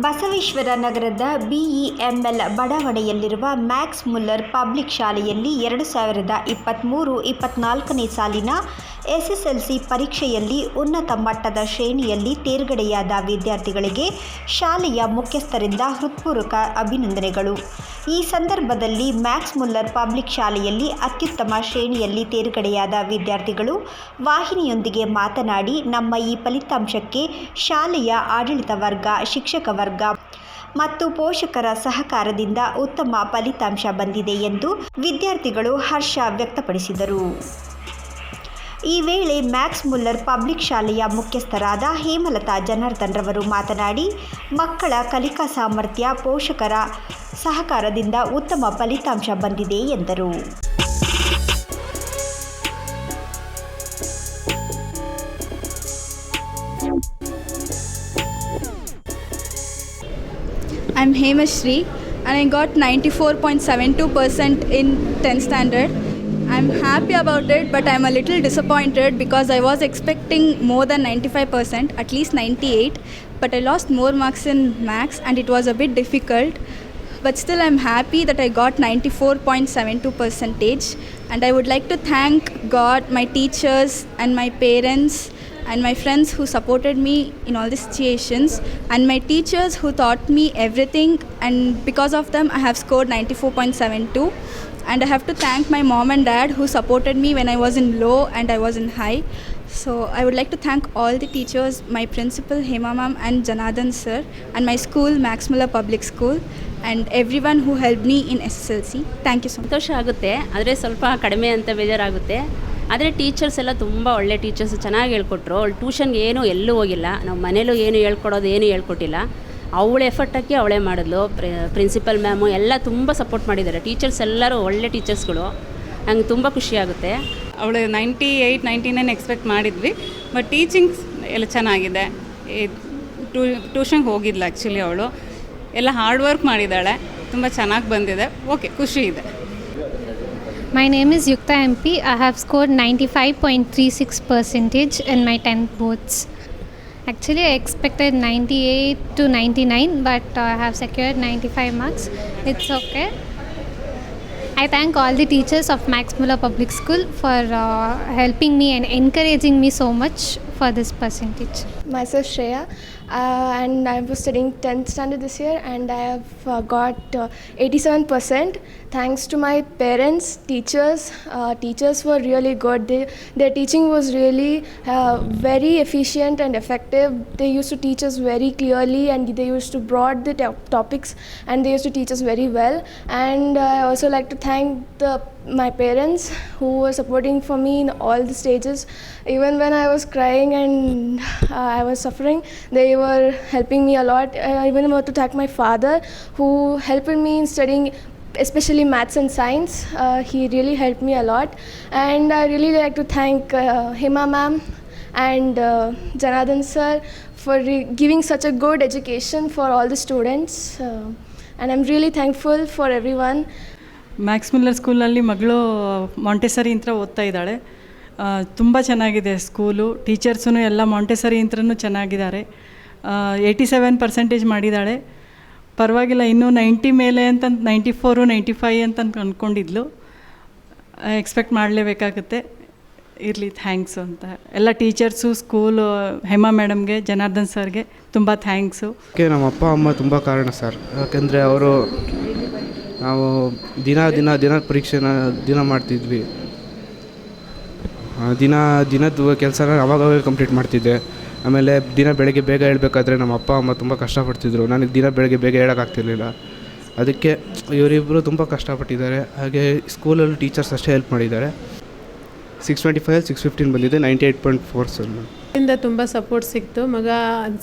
ಬಸವೇಶ್ವರ ನಗರದ ಬಿಇಎಂಎಲ್ ಬಡಾವಣೆಯಲ್ಲಿರುವ Max Muller public ಶಾಲೆಯಲ್ಲಿ ಎರಡು ಸಾವಿರದ ಇಪ್ಪತ್ತ್ಮೂರು ಇಪ್ಪತ್ತ್ನಾಲ್ಕನೇ ಸಾಲಿನ ಎಸ್ಎಸ್ಎಲ್ಸಿ ಪರೀಕ್ಷೆಯಲ್ಲಿ ಉನ್ನತ ಮಟ್ಟದ ಶ್ರೇಣಿಯಲ್ಲಿ ತೇರ್ಗಡೆಯಾದ ವಿದ್ಯಾರ್ಥಿಗಳಿಗೆ ಶಾಲೆಯ ಮುಖ್ಯಸ್ಥರಿಂದ ಹೃತ್ಪೂರ್ವಕ ಅಭಿನಂದನೆಗಳು. ಈ ಸಂದರ್ಭದಲ್ಲಿ ಮ್ಯಾಕ್ಸ್ ಮುಲ್ಲರ್ ಪಬ್ಲಿಕ್ ಶಾಲೆಯಲ್ಲಿ ಅತ್ಯುತ್ತಮ ಶ್ರೇಣಿಯಲ್ಲಿ ತೇರ್ಗಡೆಯಾದ ವಿದ್ಯಾರ್ಥಿಗಳು ವಾಹಿನಿಯೊಂದಿಗೆ ಮಾತನಾಡಿ, ನಮ್ಮ ಈ ಫಲಿತಾಂಶಕ್ಕೆ ಶಾಲೆಯ ಆಡಳಿತ ವರ್ಗ, ಶಿಕ್ಷಕ ವರ್ಗ ಮತ್ತು ಪೋಷಕರ ಸಹಕಾರದಿಂದ ಉತ್ತಮ ಫಲಿತಾಂಶ ಬಂದಿದೆ ಎಂದು ವಿದ್ಯಾರ್ಥಿಗಳು ಹರ್ಷ ವ್ಯಕ್ತಪಡಿಸಿದರು. ಈ ವೇಳೆ ಮ್ಯಾಕ್ಸ್ ಮುಲ್ಲರ್ ಪಬ್ಲಿಕ್ ಶಾಲೆಯ ಮುಖ್ಯಸ್ಥರಾದ ಹೇಮಲತಾ ಜನಾರ್ದನ್ ರವರು ಮಾತನಾಡಿ, ಮಕ್ಕಳ ಕಲಿಕಾ ಸಾಮರ್ಥ್ಯ ಪೋಷಕರ ಸಹಕಾರದಿಂದ ಉತ್ತಮ ಫಲಿತಾಂಶ ಬಂದಿದೆ ಎಂದರು I am Hemashree I got ninety four point seven 94.72% in 10th standard. I'm happy about it, but I'm a little disappointed because I was expecting more than 95%, at least 98, but I lost more marks in max and it was a bit difficult. But still, I'm happy that I got 94.72 percentage, and I would like to thank God, my teachers, and my parents and my friends who supported me in all these situations and my teachers who taught me everything and because of them i have scored 94.72 and i have to thank my mom and dad who supported me when i was in low and i was in high so i would like to thank all the teachers my principal hema ma'am and janardhan sir and my school max muller public school and everyone who helped me in sslc thank you so much ಸಂತೋಷ ಆಗುತ್ತೆ ಆದರೆ ಸ್ವಲ್ಪ ಕಡಿಮೆ ಅಂತ ಬೇಜಾರಾಗುತ್ತೆ ಆದರೆ teachers ಎಲ್ಲ ತುಂಬ ಒಳ್ಳೆ ಟೀಚರ್ಸ್ ಚೆನ್ನಾಗಿ ಹೇಳ್ಕೊಟ್ರು ಅವಳು ಟ್ಯೂಷನ್ಗೆ ಏನೂ ಎಲ್ಲೂ ಹೋಗಿಲ್ಲ ನಾವು ಮನೇಲೂ ಏನು ಹೇಳ್ಕೊಡೋದು ಏನು ಹೇಳ್ಕೊಟ್ಟಿಲ್ಲ ಅವಳ ಹಾಕಿ ಅವಳೇ ಮಾಡಿದ್ಲು. ಪ್ರಿನ್ಸಿಪಲ್ ಮ್ಯಾಮು ಎಲ್ಲ ತುಂಬ ಸಪೋರ್ಟ್ ಮಾಡಿದ್ದಾರೆ. ಟೀಚರ್ಸ್ ಎಲ್ಲರೂ ಒಳ್ಳೆ ಟೀಚರ್ಸ್ಗಳು ನಂಗೆ ತುಂಬ ಖುಷಿಯಾಗುತ್ತೆ ಅವಳು ninety eight ninety nine expect ಮಾಡಿದ್ವಿ ಬಟ್ ಟೀಚಿಂಗ್ಸ್ ಎಲ್ಲ ಚೆನ್ನಾಗಿದೆ. ಟೂ ಟ್ಯೂಷನ್ಗೆ ಹೋಗಿದ್ಲು ಆ್ಯಕ್ಚುಲಿ ಅವಳು. ಎಲ್ಲ ಹಾರ್ಡ್ ವರ್ಕ್ ಮಾಡಿದ್ದಾಳೆ. ತುಂಬ ಚೆನ್ನಾಗಿ ಬಂದಿದೆ. ಓಕೆ ಖುಷಿ ಇದೆ. My name is Yukta ninety five point three 95.36 percentage in my 10th boards. Actually, I expected 98 to 99, but uh, I have secured 95 marks. It's okay. I thank all the teachers of Max Muller Public School for uh, helping me and encouraging me so much for this percentage. myself Shreya. Uh, and I was studying 10th standard this year and I have uh, got uh, 87% thanks to my parents teachers uh, teachers were really good. They, their teaching was really uh, very efficient and effective. They used to teach us very clearly and they used to broad the top- topics and they used to teach us very well. And I also like to thank the my parents who were supporting for me in all the stages. Even when i was crying and uh, i was suffering they were helping me a lot. I even want to thank my father who helped me in studying especially maths and science. Uh, he really helped me a lot. And i really like to thank uh, hima ma'am and uh, sir for giving such a good education for all the students. Uh, and i'm really thankful for everyone Max Miller ಸ್ಕೂಲಲ್ಲಿ ಮಗಳು Montessori ಅಂತ ಓದ್ತಾ ಇದ್ದಾಳೆ. ತುಂಬ ಚೆನ್ನಾಗಿದೆ school ಟೀಚರ್ಸೂ ಎಲ್ಲ Montessori ಅಂತ ಚೆನ್ನಾಗಿದ್ದಾರೆ. ಏಯ್ಟಿ ಸೆವೆನ್ ಪರ್ಸೆಂಟೇಜ್ ಮಾಡಿದ್ದಾಳೆ. ಪರವಾಗಿಲ್ಲ, ಇನ್ನೂ ನೈಂಟಿ ಮೇಲೆ ಅಂತ ನೈಂಟಿ ಫೋರು ನೈಂಟಿ ಫೈ ಅಂತ ಅಂದ್ಕೊಂಡಿದ್ಲು ಎಕ್ಸ್ಪೆಕ್ಟ್ ಮಾಡಲೇಬೇಕಾಗುತ್ತೆ. ಇರಲಿ ಥ್ಯಾಂಕ್ಸು ಅಂತ. ಎಲ್ಲ ಟೀಚರ್ಸು ಸ್ಕೂಲು ಹೇಮಾ ಮೇಡಮ್ಗೆ, ಜನಾರ್ದನ್ ಸರ್ಗೆ ತುಂಬ ಥ್ಯಾಂಕ್ಸು ಓಕೆ, ನಮ್ಮ ಅಪ್ಪ, ಅಮ್ಮ ತುಂಬ ಕಾರಣ ಸರ್. ಯಾಕೆಂದರೆ ಅವರು ನಾವು ದಿನ ದಿನ ದಿನ ಪರೀಕ್ಷೆನ ದಿನ ಮಾಡ್ತಿದ್ವಿ. ದಿನ ದಿನದ ಕೆಲಸನ ಅವಾಗವಾಗ ಕಂಪ್ಲೀಟ್ ಮಾಡ್ತಿದ್ದೆ. ಆಮೇಲೆ ದಿನ ಬೆಳಗ್ಗೆ ಬೇಗ ಹೇಳಬೇಕಾದ್ರೆ ನಮ್ಮ ಅಪ್ಪ, ಅಮ್ಮ ತುಂಬ ಕಷ್ಟಪಡ್ತಿದ್ರು. ನನಗೆ ದಿನ ಬೆಳಗ್ಗೆ ಬೇಗ ಹೇಳೋಕ್ಕಾಗ್ತಿರ್ಲಿಲ್ಲ ಅದಕ್ಕೆ ಇವರಿಬ್ಬರು ತುಂಬ ಕಷ್ಟಪಟ್ಟಿದ್ದಾರೆ. ಹಾಗೆ ಸ್ಕೂಲಲ್ಲಿ ಟೀಚರ್ಸ್ ಅಷ್ಟೇ ಹೆಲ್ಪ್ ಮಾಡಿದ್ದಾರೆ. Six twenty five, six fifteen ಬಂದಿದೆ. Ninety eight point four sir ಇಂದ ತುಂಬ ಸಪೋರ್ಟ್ ಸಿಕ್ತು. ಮಗ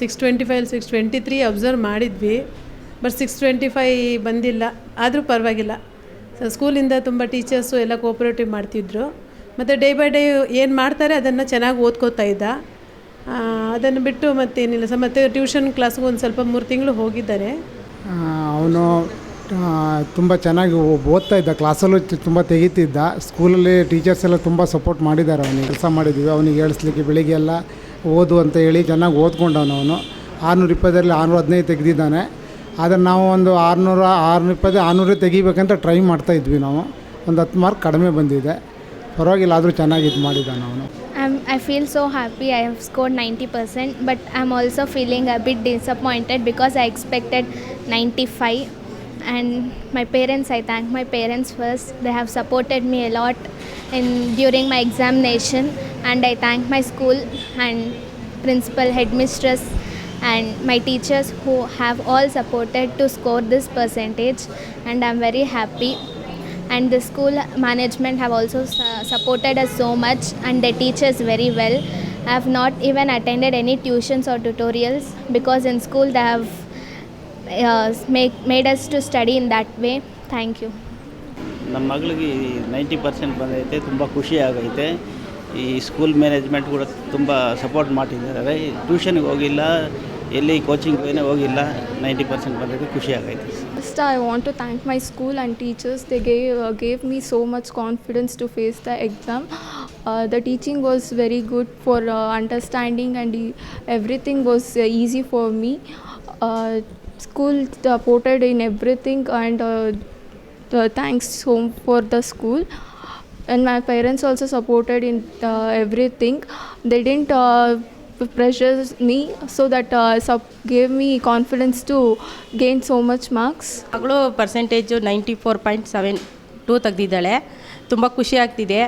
six twenty five, six twenty three observe ಮಾಡಿದ್ವಿ. ಬಟ್ ಸಿಕ್ಸ್ ಟ್ವೆಂಟಿ ಫೈ ಬಂದಿಲ್ಲ. ಆದರೂ ಪರವಾಗಿಲ್ಲ. ಸೊ ಸ್ಕೂಲಿಂದ ತುಂಬ ಟೀಚರ್ಸು ಎಲ್ಲ ಕೋಪ್ರೇಟಿವ್ ಮಾಡ್ತಿದ್ರು. ಮತ್ತು ಡೇ ಬೈ ಡೇ ಏನು ಮಾಡ್ತಾರೆ ಅದನ್ನು ಚೆನ್ನಾಗಿ ಓದ್ಕೋತಾ ಇದ್ದ. ಅದನ್ನು ಬಿಟ್ಟು ಮತ್ತೇನಿಲ್ಲ. ಸರ್ ಮತ್ತು ಟ್ಯೂಷನ್ ಕ್ಲಾಸ್ಗೂ ಒಂದು ಸ್ವಲ್ಪ ಮೂರು ತಿಂಗಳು ಹೋಗಿದ್ದಾರೆ. ಅವನು ತುಂಬ ಚೆನ್ನಾಗಿ ಓದ್ತಾ ಇದ್ದ. ಕ್ಲಾಸಲ್ಲೂ ತುಂಬ ತೆಗಿತಿದ್ದ. ಸ್ಕೂಲಲ್ಲಿ ಟೀಚರ್ಸ್ ಎಲ್ಲ ತುಂಬ ಸಪೋರ್ಟ್ ಮಾಡಿದ್ದಾರೆ ಅವನಿಗೆ. ಕೆಲಸ ಮಾಡಿದ್ದೀವಿ ಅವನಿಗೆ ಹೇಳಿಸ್ಲಿಕ್ಕೆ ಬೆಳಿಗ್ಗೆ ಎಲ್ಲ ಓದು ಅಂತ ಹೇಳಿ ಚೆನ್ನಾಗಿ ಓದ್ಕೊಂಡವನು ಅವನು. ಆರುನೂರ ಇಪ್ಪತ್ತರಲ್ಲಿ ಆರುನೂರ ಹದಿನೈದು ತೆಗೆದಿದ್ದಾನೆ. ಆದರೆ ನಾವು ಒಂದು ಆರುನೂರ ಆರುನೂರ ಇಪ್ಪತ್ತು ಆರುನೂರು ತೆಗಿಬೇಕಂತ ಟ್ರೈ ಮಾಡ್ತಾ ಇದ್ವಿ ನಾವು. ಒಂದು ಹತ್ತು ಮಾರ್ಕ್ ಕಡಿಮೆ ಬಂದಿದೆ. ಪರವಾಗಿಲ್ಲ, ಆದರೂ ಚೆನ್ನಾಗಿ ಇದು ಮಾಡಿದ್ದ ನಾವು. I feel so happy I have score ninety percent but I am also feeling a bit disappointed because I expected ninety five and my parents I thank my parents first they have supported me a lot in during my examination and I thank my school and principal headmistress and my teachers who have all supported to score this percentage. And I'm very happy and the school management have also su- supported us so much and they teach us very well i have not even attended any tuitions or tutorials because in school they have uh, make, made us to study in that way thank you ನಮ್ಮ ಮಗಳಿಗೆ ninety percent ಬಂದೈತೆ ತುಂಬ ಖುಷಿ ಆಗೈತೆ ಈ school management ಕೂಡ ತುಂಬ support ಮಾಡಿದ್ದಾರೆ ಟ್ಯೂಷನ್ಗೆ ಹೋಗಿಲ್ಲ ಎಲ್ಲಿ ಕೋಚಿಂಗ್ ಏನೂ ಹೋಗಿಲ್ಲ ನೈಂಟಿ ಪರ್ಸೆಂಟ್ ಬಂದೈತೆ ಖುಷಿ ಆಗೈತೆ First, I want to thank my school and teachers. They gave, uh, gave me so much confidence to face the exam. Uh, the teaching was very good for uh, understanding, and e- everything was uh, easy for me. Uh, school supported in everything, and uh, thanks home for the school. And my parents also supported in uh, everything. They didn't uh, pressure me, so that uh, sub gave me confidence to gain so much marks. ಮಗಳು percentage ninety four point seven two ತೆಗ್ದಿದ್ದಾಳೆ. ತುಂಬ ಖುಷಿ ಆಗ್ತಿದೆ.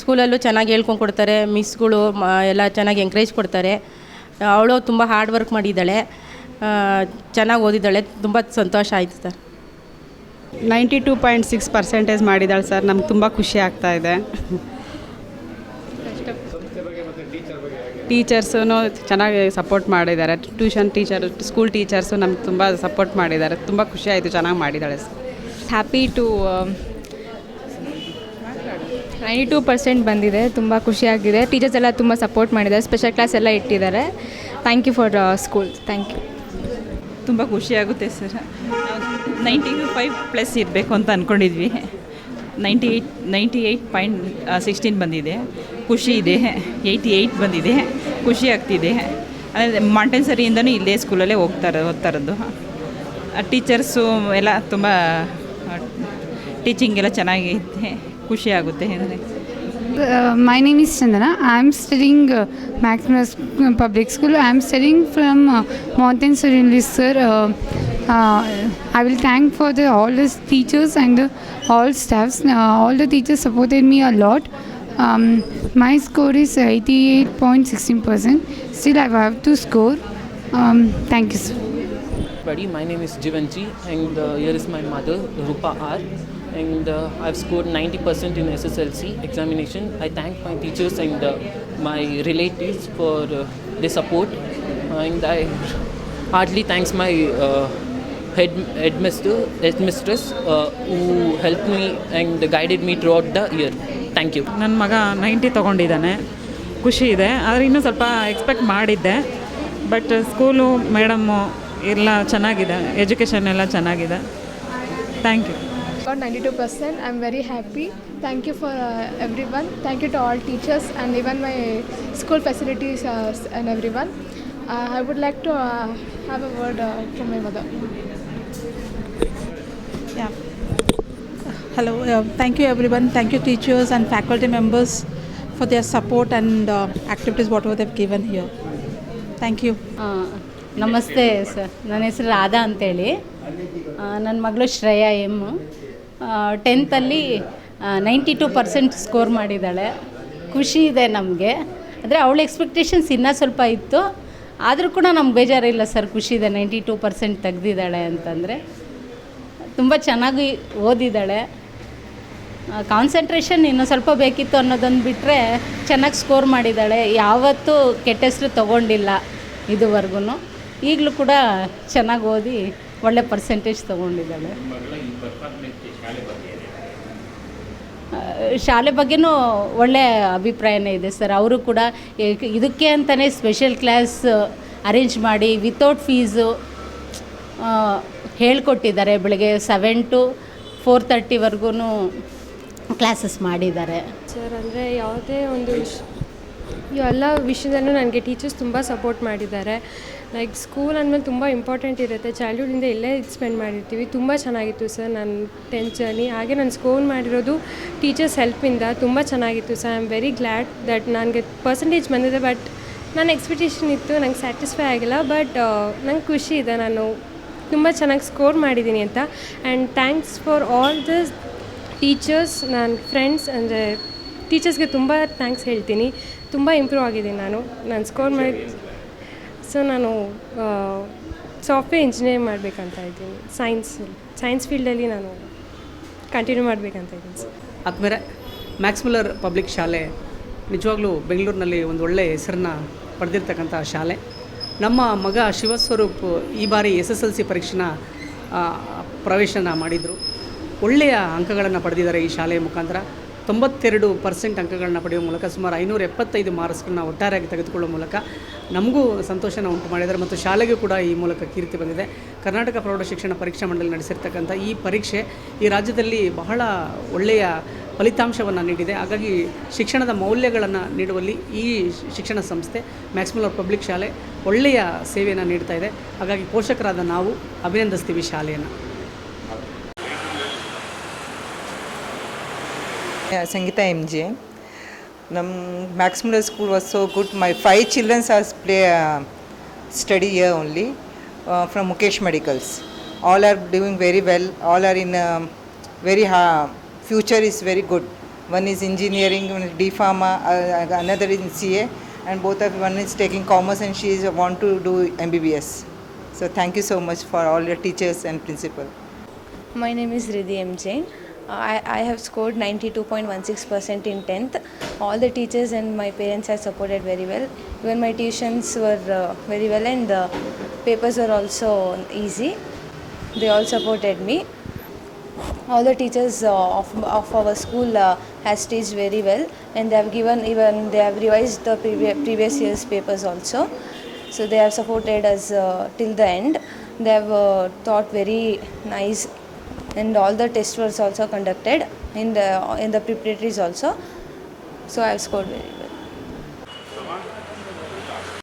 ಸ್ಕೂಲಲ್ಲೂ ಚೆನ್ನಾಗಿ ಹೇಳ್ಕೊಂಡು ಕೊಡ್ತಾರೆ. ಮಿಸ್ಗಳು ಮ ಎಲ್ಲ ಚೆನ್ನಾಗಿ ಎಂಕರೇಜ್ ಕೊಡ್ತಾರೆ. ಅವಳು ತುಂಬ ಹಾರ್ಡ್ ವರ್ಕ್ ಮಾಡಿದ್ದಾಳೆ. ಚೆನ್ನಾಗಿ ಓದಿದ್ದಾಳೆ. ತುಂಬ ಸಂತೋಷ ಆಯಿತು sir. Ninety two point six percentage ಮಾಡಿದ್ದಾಳೆ ಸರ್. ನಮ್ಗೆ ತುಂಬ ಖುಷಿ ಆಗ್ತಾ ಇದೆ ಟೀಚರ್ಸೂ ಚೆನ್ನಾಗಿ ಸಪೋರ್ಟ್ ಮಾಡಿದ್ದಾರೆ. ಟ್ಯೂಷನ್ ಟೀಚರ್ ಸ್ಕೂಲ್ ಟೀಚರ್ಸು ನಮ್ಗೆ ತುಂಬ ಸಪೋರ್ಟ್ ಮಾಡಿದ್ದಾರೆ. ತುಂಬ ಖುಷಿ ಆಯಿತು ಚೆನ್ನಾಗಿ ಮಾಡಿದ್ದಾಳೆ sir. Happy to ninety two percent ಬಂದಿದೆ. ತುಂಬ ಖುಷಿಯಾಗಿದೆ. ಟೀಚರ್ಸ್ ಎಲ್ಲ ತುಂಬ ಸಪೋರ್ಟ್ ಮಾಡಿದ್ದಾರೆ. ಸ್ಪೆಷಲ್ ಕ್ಲಾಸ್ ಎಲ್ಲ ಇಟ್ಟಿದ್ದಾರೆ. Thank you for school. Thank you. ತುಂಬ ಖುಷಿಯಾಗುತ್ತೆ ಸರ್. ನೈಂಟಿ ಫೈವ್ ಪ್ಲಸ್ ಇರಬೇಕು ಅಂತ ಅಂದ್ಕೊಂಡಿದ್ವಿ ninety eight ninety eight point sixteen ಬಂದಿದೆ. ಖುಷಿ ಇದೆ. ಏಯ್ಟಿ ಏಯ್ಟ್ ಬಂದಿದೆ. ಖುಷಿ ಆಗ್ತಿದೆ. ಅಂದರೆ ಮಾಂಟೆನ್ಸರಿಯಿಂದನೂ ಇಲ್ಲೇ ಸ್ಕೂಲಲ್ಲೇ ಹೋಗ್ತಾರೆ ಓದ್ತಾ ಇರೋದು. ಟೀಚರ್ಸು ಎಲ್ಲ ತುಂಬ ಟೀಚಿಂಗ್ ಎಲ್ಲ ಚೆನ್ನಾಗಿದೆ ಖುಷಿ ಆಗುತ್ತೆ. ಅಂದರೆ name my name is am I am studying school Maximus Public School. I am studying from uh, I will thank for the all the teachers and uh, all staffs. Uh, all the teachers supported me a lot. Um, my score is 88.16%. Still, I have to score. Um, thank you, sir. Buddy, my name is Jivanji, and uh, here is my mother, Rupa R. And uh, I've scored 90% in SSLC examination. I thank my teachers and uh, my relatives for uh, their support. And I heartily thanks my uh, head headmaster, headmistress, uh, who helped me and guided me throughout the year. Thank you. ನನ್ನ ಮಗ ninety ತೊಗೊಂಡಿದ್ದಾನೆ ಖುಷಿ ಇದೆ ಆದರೆ ಇನ್ನೂ ಸ್ವಲ್ಪ expect ಮಾಡಿದ್ದೆ but school madam ಎಲ್ಲ ಚೆನ್ನಾಗಿದೆ ಎಜುಕೇಷನ್ ಎಲ್ಲ ಚೆನ್ನಾಗಿದೆ thank you got 92%. I'm very happy. Thank you for uh, everyone. Thank you to all teachers and even my school facilities uh, and everyone. Uh, I would like to uh, have a word uh, from my mother. Hello. Uh, thank you, everyone. Thank you, teachers and faculty members, for their support and uh, activities, whatever they've given here. Thank you. ನಮಸ್ತೆ sir ನನ್ನ ಹೆಸರು ರಾಧಾ ಅಂತೇಳಿ ನನ್ನ ಮಗಳು Shreya M ಟೆಂತಲ್ಲಿ ninety two percent score ಮಾಡಿದ್ದಾಳೆ ಖುಷಿ ಇದೆ ನಮಗೆ ಅಂದರೆ ಅವಳ ಎಕ್ಸ್ಪೆಕ್ಟೇಷನ್ಸ್ ಇನ್ನೂ ಸ್ವಲ್ಪ ಇತ್ತು ಆದರೂ ಕೂಡ ನಮ್ಗೆ ಬೇಜಾರಿಲ್ಲ ಸರ್ ಖುಷಿ ಇದೆ ನೈಂಟಿ ಟು ಪರ್ಸೆಂಟ್ ತೆಗ್ದಿದ್ದಾಳೆ ಅಂತಂದರೆ ತುಂಬ ಚೆನ್ನಾಗಿ ಓದಿದ್ದಾಳೆ ಕಾನ್ಸಂಟ್ರೇಷನ್ ಇನ್ನೂ ಸ್ವಲ್ಪ ಬೇಕಿತ್ತು ಅನ್ನೋದನ್ನು ಬಿಟ್ಟರೆ ಚೆನ್ನಾಗಿ ಸ್ಕೋರ್ ಮಾಡಿದ್ದಾಳೆ. ಯಾವತ್ತೂ ಕೆಟ್ಟ ಹೆಸರು ತೊಗೊಂಡಿಲ್ಲ ಇದುವರೆಗೂ ಈಗಲೂ ಕೂಡ ಚೆನ್ನಾಗಿ ಓದಿ ಒಳ್ಳೆ ಪರ್ಸೆಂಟೇಜ್ ತೊಗೊಂಡಿದ್ದಾಳೆ. ಶಾಲೆ ಬಗ್ಗೆನೂ ಒಳ್ಳೆ ಅಭಿಪ್ರಾಯನೇ ಇದೆ ಸರ್. ಅವರು ಕೂಡ ಇದಕ್ಕೆ ಅಂತಲೇ ಸ್ಪೆಷಲ್ ಕ್ಲಾಸ್ ಅರೇಂಜ್ ಮಾಡಿ ವಿತೌಟ್ ಫೀಸು ಹೇಳ್ಕೊಟ್ಟಿದ್ದಾರೆ. ಬೆಳಗ್ಗೆ ಸೆವೆನ್ ಟು ಫೋರ್ ತರ್ಟಿವರೆಗೂ ಕ್ಲಾಸಸ್ ಮಾಡಿದ್ದಾರೆ. ಸರ್ ಅಂದರೆ ಯಾವುದೇ ಒಂದು ವಿಷ್, ಈ ಎಲ್ಲ ವಿಷಯದಲ್ಲೂ ನನಗೆ ಟೀಚರ್ಸ್ ತುಂಬ ಸಪೋರ್ಟ್ ಮಾಡಿದ್ದಾರೆ. ಲೈಕ್ ಸ್ಕೂಲ್ ಅಂದಮೇಲೆ ತುಂಬ ಇಂಪಾರ್ಟೆಂಟ್ ಇರುತ್ತೆ. ಚೈಲ್ಡ್ಹುಡ್ಡಿಂದ ಇಲ್ಲೇ ಸ್ಪೆಂಡ್ ಮಾಡಿರ್ತೀವಿ. ತುಂಬ ಚೆನ್ನಾಗಿತ್ತು ಸರ್ ನನ್ನ ಟೆಂತ್ ಜರ್ನಿ ಹಾಗೆ ನಾನು ಸ್ಕೋರ್ ಮಾಡಿರೋದು ಟೀಚರ್ಸ್ ಹೆಲ್ಪಿಂದ ತುಂಬ ಚೆನ್ನಾಗಿತ್ತು sir I am very glad that ನನಗೆ ಪರ್ಸೆಂಟೇಜ್ ಬಂದಿದೆ ಬಟ್ ನನ್ನ ಎಕ್ಸ್ಪೆಕ್ಟೇಷನ್ ಇತ್ತು. ನಂಗೆ ಸ್ಯಾಟಿಸ್ಫೈ ಆಗಿಲ್ಲ ಬಟ್ ನಂಗೆ ಖುಷಿ ಇದೆ. ನಾನು ತುಂಬ ಚೆನ್ನಾಗಿ ಸ್ಕೋರ್ ಮಾಡಿದ್ದೀನಿ ಅಂತ. And thanks for all the teachers ನನ್ನ ಫ್ರೆಂಡ್ಸ್ ಅಂದರೆ ಟೀಚರ್ಸ್ಗೆ ತುಂಬ ಥ್ಯಾಂಕ್ಸ್ ಹೇಳ್ತೀನಿ. ತುಂಬ ಇಂಪ್ರೂವ್ ಆಗಿದ್ದೀನಿ ನಾನು. ನನ್ನ ಸ್ಕೋರ್ ಮಾಡಿ ಸೊ ನಾನು ಸಾಫ್ಟ್ವೇರ್ ಇಂಜಿನಿಯರ್ ಮಾಡಬೇಕಂತ ಇದ್ದೀನಿ. ಸೈನ್ಸ್ ಸೈನ್ಸ್ ಫೀಲ್ಡಲ್ಲಿ ನಾನು ಕಂಟಿನ್ಯೂ ಮಾಡಬೇಕಂತ ಇದ್ದೀನಿ ಸರ್ ಆದಮೇಲೆ ಮ್ಯಾಕ್ಸ್ಮುಲರ್ ಪಬ್ಲಿಕ್ ಶಾಲೆ ನಿಜವಾಗ್ಲೂ ಬೆಂಗಳೂರಿನಲ್ಲಿ ಒಂದು ಒಳ್ಳೆಯ ಹೆಸರನ್ನ ಪಡೆದಿರ್ತಕ್ಕಂಥ ಶಾಲೆ. ನಮ್ಮ ಮಗ ಶಿವಸ್ವರೂಪ್ ಈ ಬಾರಿ ಎಸ್ ಎಸ್ ಎಲ್ ಸಿ ಪರೀಕ್ಷೆನ ಆ, ಪ್ರವೇಶನ ಮಾಡಿದರು. ಒಳ್ಳೆಯ ಅಂಕಗಳನ್ನು ಪಡೆದಿದ್ದಾರೆ ಈ ಶಾಲೆಯ ಮುಖಾಂತರ. ತೊಂಬತ್ತೆರಡು ಪರ್ಸೆಂಟ್ ಅಂಕಗಳನ್ನು ಪಡೆಯುವ ಮೂಲಕ ಸುಮಾರು ಐನೂರ ಎಪ್ಪತ್ತೈದು ಮಾರ್ಕ್ಸ್ಗಳನ್ನ ಒಟ್ಟಾರೆಯಾಗಿ ತೆಗೆದುಕೊಳ್ಳುವ ಮೂಲಕ ನಮಗೂ ಸಂತೋಷನ ಉಂಟು ಮಾಡಿದ್ದಾರೆ ಮತ್ತು ಶಾಲೆಗೂ ಕೂಡ ಈ ಮೂಲಕ ಕೀರ್ತಿ ಬಂದಿದೆ. ಕರ್ನಾಟಕ ಪ್ರೌಢ ಶಿಕ್ಷಣ ಪರೀಕ್ಷಾ ಮಂಡಳಿ ನಡೆಸಿರ್ತಕ್ಕಂಥ ಈ ಪರೀಕ್ಷೆ ಈ ರಾಜ್ಯದಲ್ಲಿ ಬಹಳ ಒಳ್ಳೆಯ ಫಲಿತಾಂಶವನ್ನು ನೀಡಿದೆ. ಹಾಗಾಗಿ ಶಿಕ್ಷಣದ ಮೌಲ್ಯಗಳನ್ನು ನೀಡುವಲ್ಲಿ ಈ ಶಿಕ್ಷಣ ಸಂಸ್ಥೆ ಮ್ಯಾಕ್ಸಿಮಲ್ ಪಬ್ಲಿಕ್ ಶಾಲೆ ಒಳ್ಳೆಯ ಸೇವೆಯನ್ನು ನೀಡ್ತಾ ಇದೆ. ಹಾಗಾಗಿ ಪೋಷಕರಾದ ನಾವು ಅಭಿನಂದಿಸ್ತೀವಿ ಶಾಲೆಯನ್ನು. Yeah, Sangita MJ. Nam Max School was so good. My five children has play uh, here only uh, from Mukesh Medicals. All are doing very well. All are in um, very high. Future is very good. One is engineering, uh, another in CA, and both of one is taking commerce and she is want to do MBBS. So thank you so much for all your teachers and principal. My name is Ridhi M. Uh, I, I have scored 92.16% in 10th. All the teachers and my parents have supported very well. Even my tuitions were uh, very well and the papers were also easy. They all supported me. All the teachers uh, of, of our school has teached very well and they have given even they have revised the previous, previous year's papers also. So they have supported us till the end. They have taught very nice and all the tests was also conducted in the in the preparatories also. So I have scored very well.